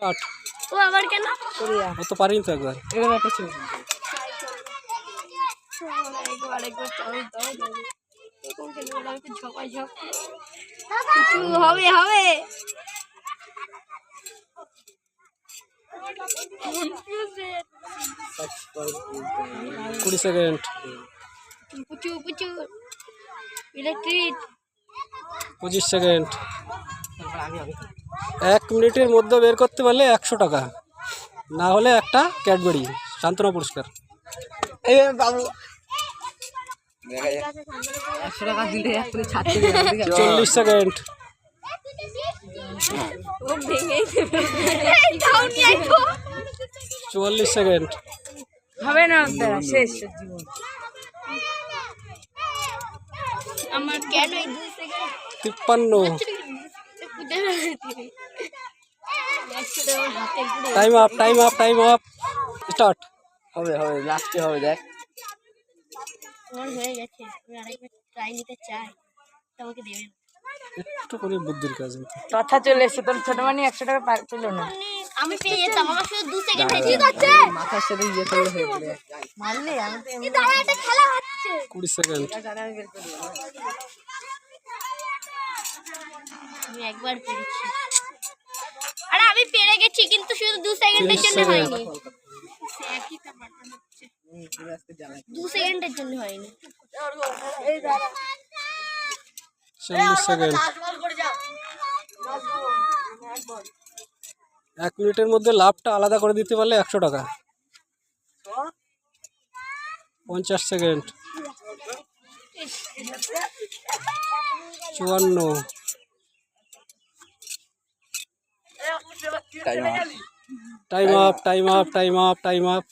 Start ও আবার কেন? ও তো পারিনি তো একবার। এরকম একটা কিছু হবে হবে। কুড়ি সেকেন্ড। পুচু পুচু। ইলেকট্রিক পঁচিশ সেকেন্ড। আমি এক মিনিটের মধ্যে বের করতে পারলে একশো টাকা। না হলে একটা ক্যাডবেরি সান্ত্বনা পুরস্কার। এই বাবু। চল্লিশ সেকেন্ড। চুয়াল্লিশ সেকেন্ড। হবে না শেষ। আমার কেন তিপ্পান্ন। Time up time up time up start হবে হবে লাস্টে হবে দেখ। আমার হয়ে গেছে। আমি আরেকবার ট্রাই নিতে চাই। তো দেবে। একটু করে বুদ্ধির কাজ কথা চলে এসছে তোর ছোট মানে একশো টাকা পেল না। আমি পেয়ে যেতাম আমার শুধু দু সেকেন্ড ঠিক আছে? মাথার সাথে ইয়ে করলে হয়ে মারলে আমি তো দাঁড়া একটা খেলা হচ্ছে। কুড়ি সেকেন্ড টাকা আমি একবার পেরেছি। আরে আমি পেরে গেছি কিন্তু শুধু দু সেকেন্ডের জন্য হয়নি। দু সেকেন্ডের জন্য হয়নি। চল্লিশ সেকেন্ড। এক মিনিটের মধ্যে লাভটা আলাদা করে দিতে পারলে একশো টাকা। পঞ্চাশ সেকেন্ড। চুয়ান্ন। Time up time up time up time up